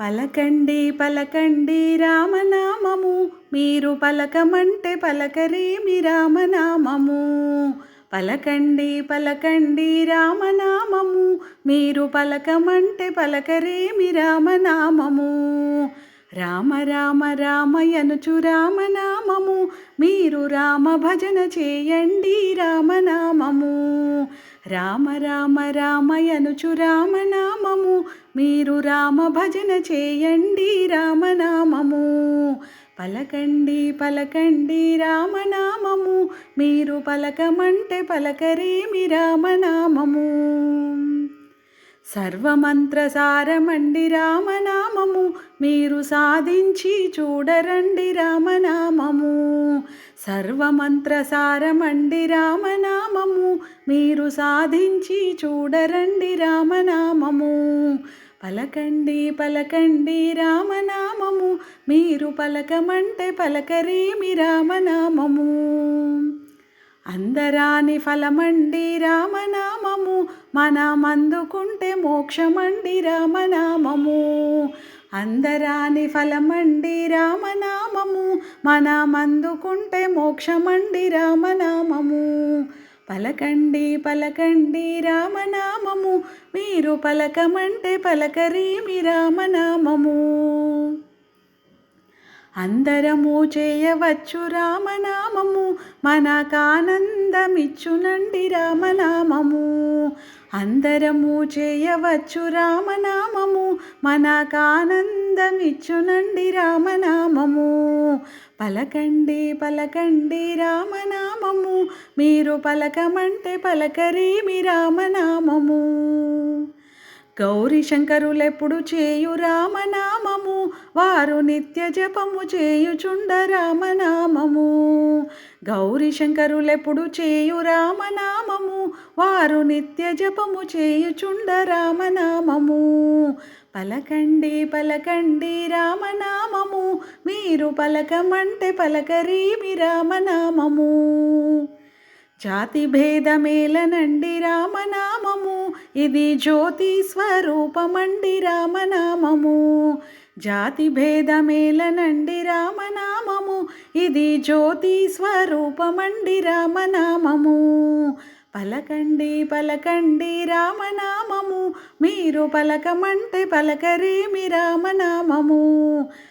పలకండి పలకండి రామనామము. మీరు పలకమంటే పలకరేమి రామనామము. పలకండి పలకండి రామనామము. మీరు పలకమంటే పలకరేమి రామనామము. రామ రామ రామయనుచు రామనామము. మీరు రామ భజన చేయండి రామనామము. రామ రామ రామయనుచు రామనామము. మీరు రామ భజన చేయండి రామనామము. పలకండి పలకండి రామనామము. మీరు పలకమంటే పలకరేమి రామనామము. సర్వమంత్రసారమండి రామనామము. మీరు సాధించి చూడరండి రామనామము. సర్వమంత్రసారమండి రామనామము. మీరు సాధించి చూడరండి రామనామము. పలకండి పలకండి రామనామము. మీరు పలకమంటే పలకరేమి రామనామము. అందరాని ఫలమండి రామనామము. మనమందుకుంటే మోక్షమండి రామనామము. అందరాని ఫలమండి రామనామము. మనమందుకుంటే మోక్షమండి రామనామము. పలకండి పలకండి రామనామము. మీరు పలకమంటే పలకరేమి రామనామము? అందరము చేయవచ్చు రామనామము. మనకానందమిచ్చునండి రామనామము. అందరము చేయవచ్చు రామనామము. మనకానందమిచ్చునండి రామనామము. పలకండి పలకండి రామనామము. మీరు పలకమంటే పలకరేమి రామనామము. గౌరీ శంకరులెప్పుడు చేయు రామనామము. వారు నిత్య జపము చేయుచుండ రామనామము. గౌరీ శంకరులెప్పుడు చేయు రామనామము. వారు నిత్య జపము చేయుచుండ రామనామము. పలకండి పలకండి రామనామ మీరు పలకమంటే పలకరీమి రామనామము. జాతి భేదమేలనండి రామనామము. ఇది జ్యోతి స్వరూపమండి రామనామము. జాతి భేదమేలనండి రామనామము. ఇది జ్యోతి స్వరూపమండి రామనామము. పలకండి పలకండి రామనామము. మీరు పలకమంటే పలకరేమి రామనామము.